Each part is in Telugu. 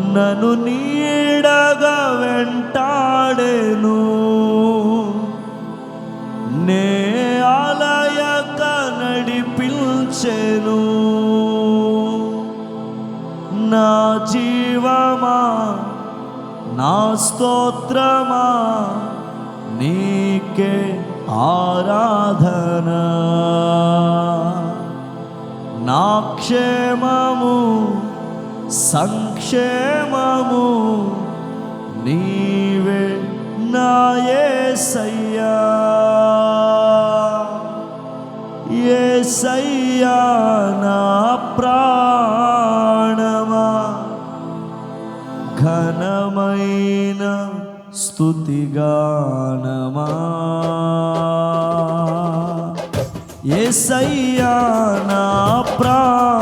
నన్ను నీడగా వెంటాడేను. నే ఆలయక నడిపించెను. నా జీవమా నా స్తోత్రమా నీకే ఆరాధన. నా క్షేమము సంక్షేమము నీవే నా యేసయ్యా యేసయ్యా నా ప్రాణమా. ఘనమైన స్థుతిగానమా. ఏసయ్యా నా ప్రాణ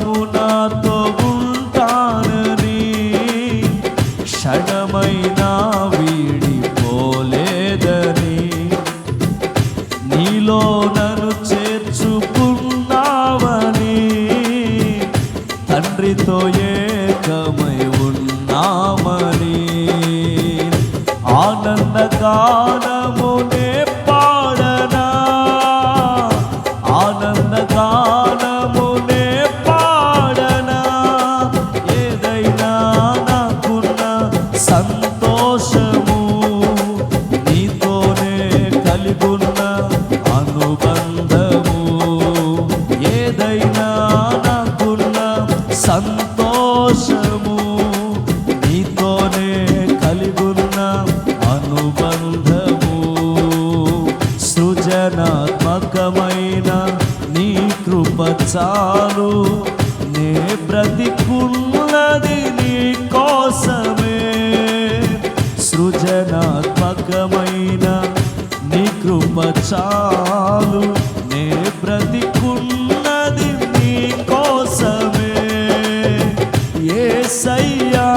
ఏసయ్యా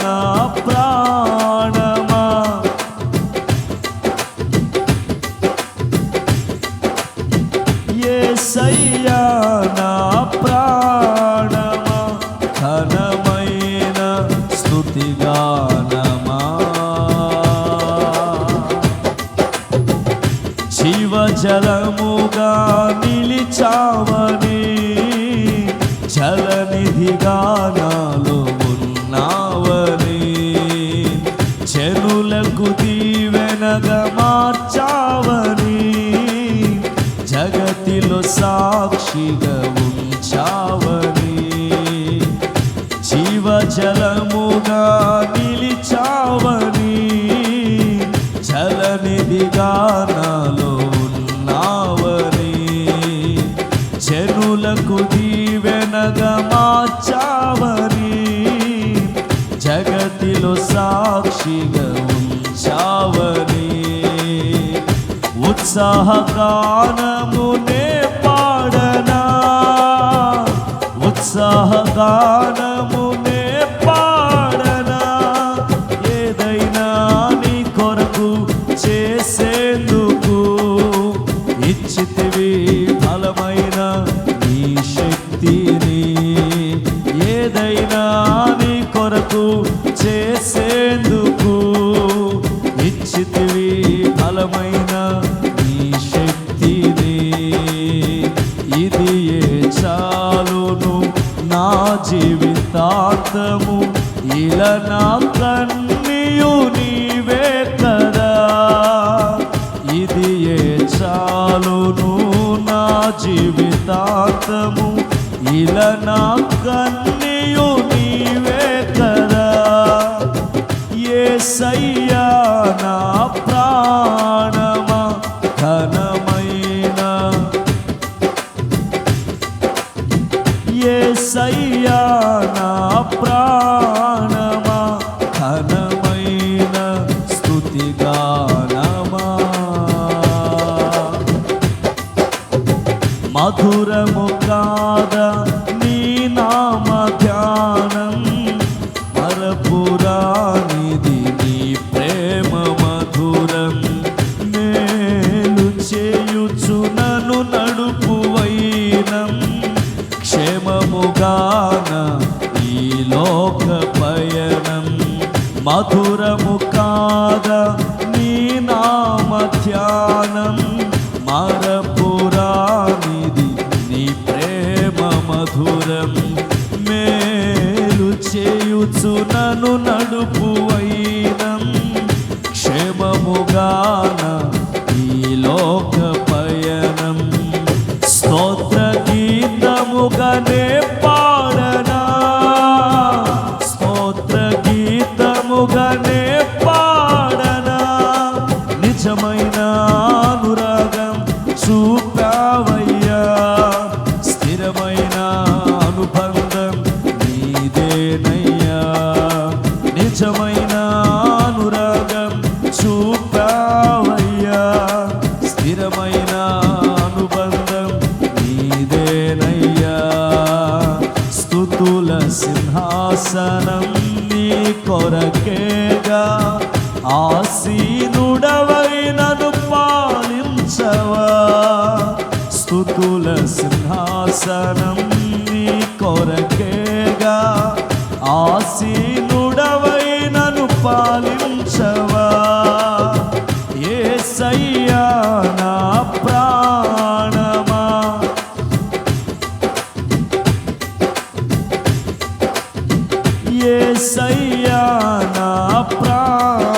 నా ప్రాణమా. ఏసయ్యా నా ప్రాణమా. ఘనమైన స్తుతిగానమా జీవజలముగా నిలిచావని చలనిధిగా నాలో సాక్షిగా ఉంచావని జీవజలముగా నిలిచావని చలనిదిగా నాలో ఉన్నావని చెరులకు దీవెనగా మార్చావని జగతిలో సాక్షిగా ఉంచావని ఉత్సాహ నీయే చాలును? నా జీవితాంతము ఇలా నా కన్నీయు నీవే కదా. ఇది ఏ చాలును? నా జీవితాంతము ఇలా నా కన్నీయు నీవే కదా. ఏ సయ్యా నా ప్రాణమా? ధన చేయుచు నన్ను నడుపు అయినం క్షేమముగాన ఈ లోక పయనం స్తోత్ర గీతముగానే పాడనా. స్తోత్ర గీతముగానే పాడనా. నిజమైన అనురాగం చూపావయ్యా. సింహాసనం నీ కొరకేగా. ఆసీనుడవైనను పాలించవా. ఏ నా ప్రాణమా. ఏ సయ్యా నా ప్రాణ